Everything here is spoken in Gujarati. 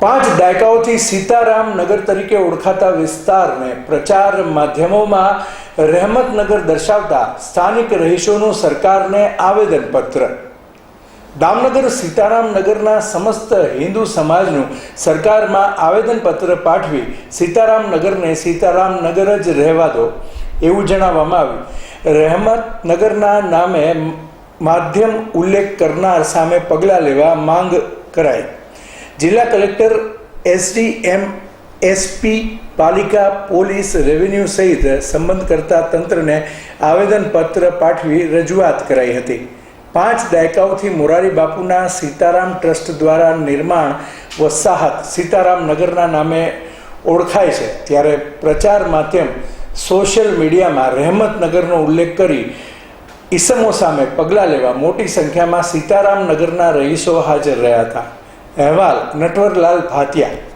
પાંચ દાયકાઓથી સીતારામ નગર તરીકે ઓળખાતા વિસ્તારને પ્રચાર માધ્યમોમાં રહેમતનગર દર્શાવતા સ્થાનિક રહીશોનું સરકારને આવેદનપત્ર. દામનગર સીતારામ નગરના સમસ્ત હિન્દુ સમાજનું સરકારમાં આવેદનપત્ર પાઠવી સીતારામ નગરને સીતારામ નગર જ રહેવા દો એવું જણાવવામાં આવ્યું. રહેમતનગરના નામે માધ્યમ ઉલ્લેખ કરનાર સામે પગલાં લેવા માંગ કરાઈ. જિલ્લા કલેક્ટર એસડી એમ એસપી પાલિકા પોલીસ રેવન્યુ સહિત સંબંધ કરતા તંત્રને આવેદનપત્ર પાઠવી રજૂઆત કરાઈ હતી. પાંચ દાયકાઓથી મોરારી બાપુના સીતારામ ટ્રસ્ટ દ્વારા નિર્માણ વસાહત સીતારામ નગરના નામે ઓળખાય છે. ત્યારે પ્રચાર માધ્યમ સોશિયલ મીડિયામાં રહેમતનગરનો ઉલ્લેખ કરી ઈસમો સામે પગલાં લેવા મોટી સંખ્યામાં સીતારામ નગરના રહીશો હાજર રહ્યા હતા. અહેવાલ નટવરલાલ ભાતિયા